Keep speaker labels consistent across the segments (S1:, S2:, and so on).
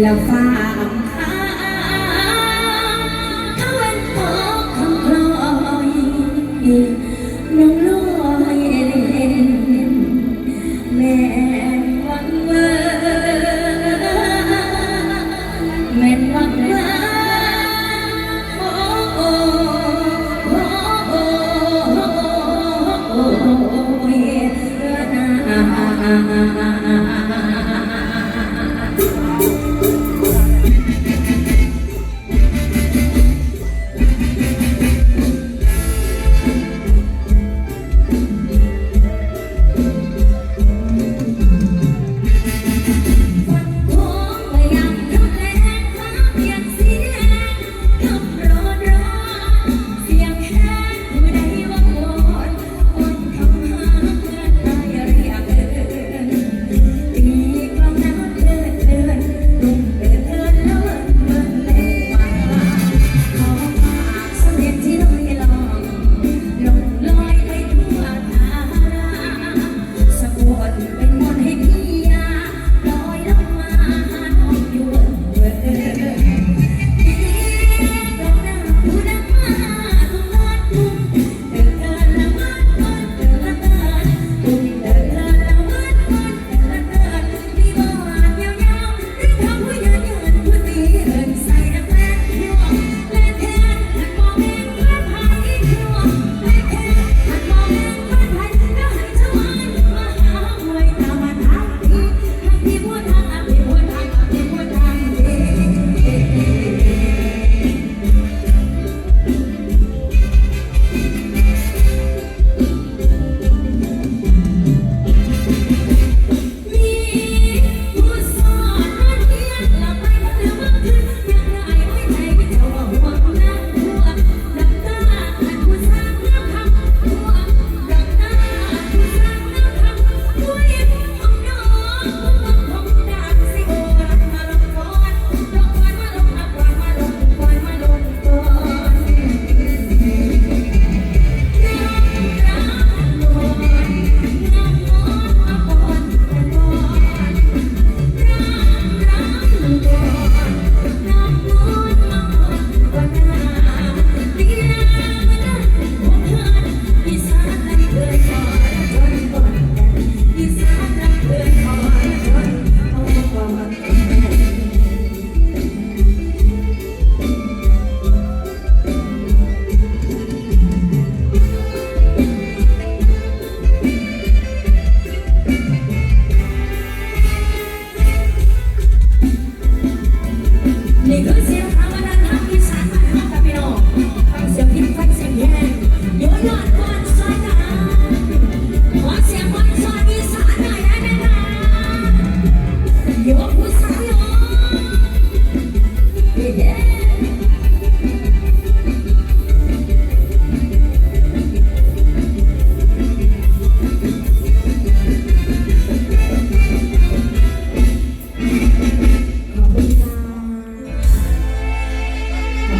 S1: แล้วฟ้าข้าข้าป็นตกคำลอยน้องลอยเล่นแม่วันเวอแม่วันเวออ่า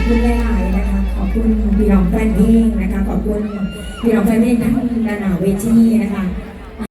S1: คุณแม่ไอนะคะ ขอบคุณพี่น้องแฟนเพลงนะคะ ขอบคุณพี่น้องแฟนเพลงทั้งนานาเวทีนะคะ